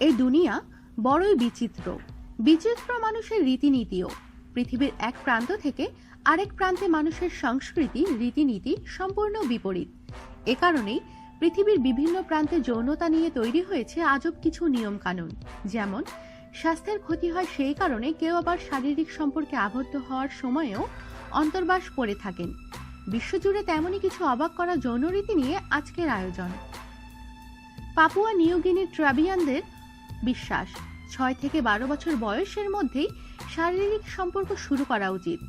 এই দুনিয়া বড়ই বিচিত্র। বিচিত্র মানুষের রীতিনীতিও। পৃথিবীর এক প্রান্ত থেকে আরেক প্রান্তে মানুষের সংস্কৃতি, রীতিনীতি সম্পূর্ণ বিপরীত। এ কারণেই পৃথিবীর বিভিন্ন প্রান্তে যৌনতা নিয়ে তৈরি হয়েছে আজব কিছু নিয়মকানুন। যেমন, স্বাস্থ্যের ক্ষতি হয় সেই কারণে কেউ আবার শারীরিক সম্পর্কে আবদ্ধ হওয়ার সময়েও অন্তর্বাস করে থাকেন। বিশ্বজুড়ে তেমনই কিছু অবাক করা যৌনরীতি নিয়ে আজকের আয়োজন। পাপুয়া নিউগিনির ট্রাবিয়ানদের বিশ্বাস। ছয় থেকে বারো বছর বয়সের মধ্যেই শারীরিক সম্পর্ক শুরু করা উচিত।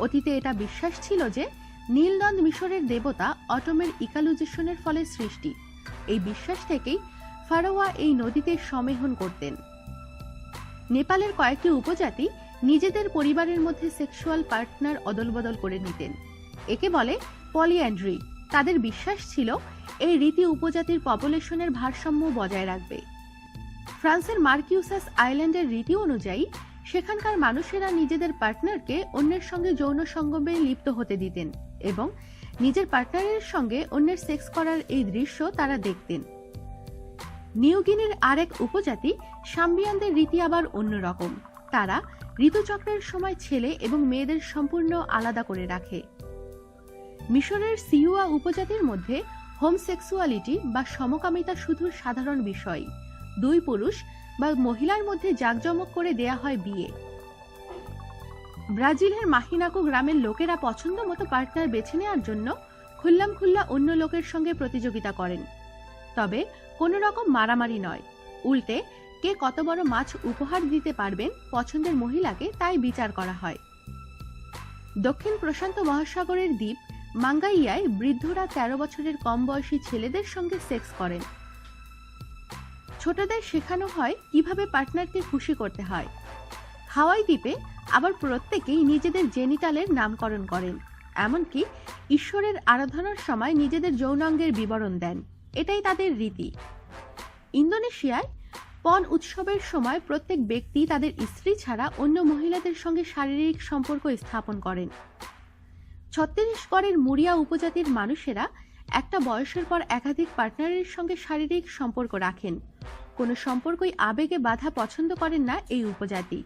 অতীতে এটা বিশ্বাস ছিল যে নীলনদ মিশরের দেবতা অটমের ইকালুজেশনের ফলে সৃষ্টি। এই বিশ্বাস থেকেই ফারোয়া এই নদীতে সমেহন করতেন। নেপালের কয়েকটি উপজাতি নিজেদের পরিবারের মধ্যে সেক্সুয়াল পার্টনার অদলবদল করে নিতেন। একে বলে পলিঅ্যান্ড্রি। তাদের বিশ্বাস ছিল এই রীতি উপজাতির পপুলেশনের ভারসাম্য বজায় রাখবে। ফ্রান্সের মার্কিউসাস আইল্যান্ডের রীতি অনুযায়ী, সেখানকার মানুষেরা নিজেদের পার্টনারকে অন্যের সঙ্গে যৌন সঙ্গমে লিপ্ত হতে দিতেন এবং নিজের পার্টনারের সঙ্গে অন্যের সেক্স করার এই দৃশ্য তারা দেখতেন। নিউগিনির আরেক উপজাতি, সাম্বিয়ানদের রীতি আবার অন্যরকম। তারা ঋতুচক্রের সময় ছেলে এবং মেয়েদের সম্পূর্ণ আলাদা করে রাখে। মিশরের সিউয়া উপজাতির মধ্যে হোমসেক্সুয়ালিটি বা সমকামিতা শুধু সাধারণ বিষয়। দুই পুরুষ বা মহিলার মধ্যে জাঁকজমক করে দেয়া হয় বিয়ে। ব্রাজিলের মাহিনাকো গ্রামের লোকেরা পছন্দ মতো পার্টনার বেছে নেওয়ার জন্য খুল্লাম খুল্লা অন্য লোকের সঙ্গে প্রতিযোগিতা করেন। তবে কোনো রকম মারামারি নয়। উল্টে কে কত বড় মাছ উপহার দিতে পারবেন পছন্দের মহিলাকে তাই বিচার করা হয়। দক্ষিণ প্রশান্ত মহাসাগরের দ্বীপ মাঙ্গাইয়ায় বৃদ্ধরা তেরো বছরের কম বয়সী ছেলেদের সঙ্গে সেক্স করেন। ছোটদের শেখানো হয় কীভাবে পার্টনারকে খুশি করতে হয়। হাওয়াই দ্বীপে আবার প্রত্যেকেই নিজেদের জেনিটালের নামকরণ করেন। এমনকি ঈশ্বরের আরাধনার সময় নিজেদের যৌনাঙ্গের বিবরণ দেন। এটাই তাদের রীতি। ইন্দোনেশিয়ায় পণ উৎসবের সময় প্রত্যেক ব্যক্তি তাদের স্ত্রী ছাড়া অন্য মহিলাদের সঙ্গে শারীরিক সম্পর্ক স্থাপন করেন। ছত্তিশগড়ের মুরিয়া উপজাতির মানুষেরা একটা বয়সের পর একাধিক পার্টনারের সঙ্গে শারীরিক সম্পর্ক রাখেন। কোনো সম্পর্কই আবেগে বাধা পছন্দ করেন না এই উপজাতি।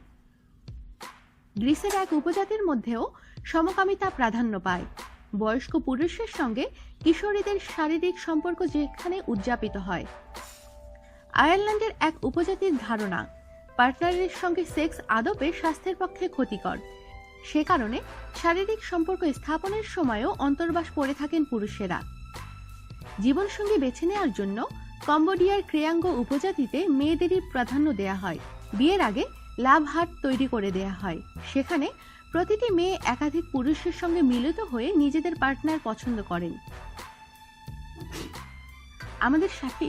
গ্রিসের এক উপজাতির মধ্যেও সমকামিতা প্রাধান্য পায়। বয়স্ক পুরুষের সঙ্গে কিশোরীদের শারীরিক সম্পর্ক যেখানে উদযাপিত হয়। আয়ারল্যান্ডের এক উপজাতির ধারণা, পার্টনারের সঙ্গে সেক্স আদপে স্বাস্থ্যের পক্ষে ক্ষতিকর। সে কারণে শারীরিক সম্পর্ক স্থাপনের সময়ও অন্তর্বাস করে থাকেন পুরুষেরা। জীবনসঙ্গী বেছে নেওয়ার জন্য কম্বোডিয়ার ক্রেয়াঙ্গ উপজাতিতে মেয়েদেরই প্রাধান্য দেয়া হয়। বিয়ের আগে লাভ হাট তৈরি করে দেয়া হয়। সেখানে প্রতিটি মেয়ে একাধিক পুরুষের সঙ্গে মিলিত হয়ে নিজেদের পার্টনার পছন্দ করেন। আমাদের সাথে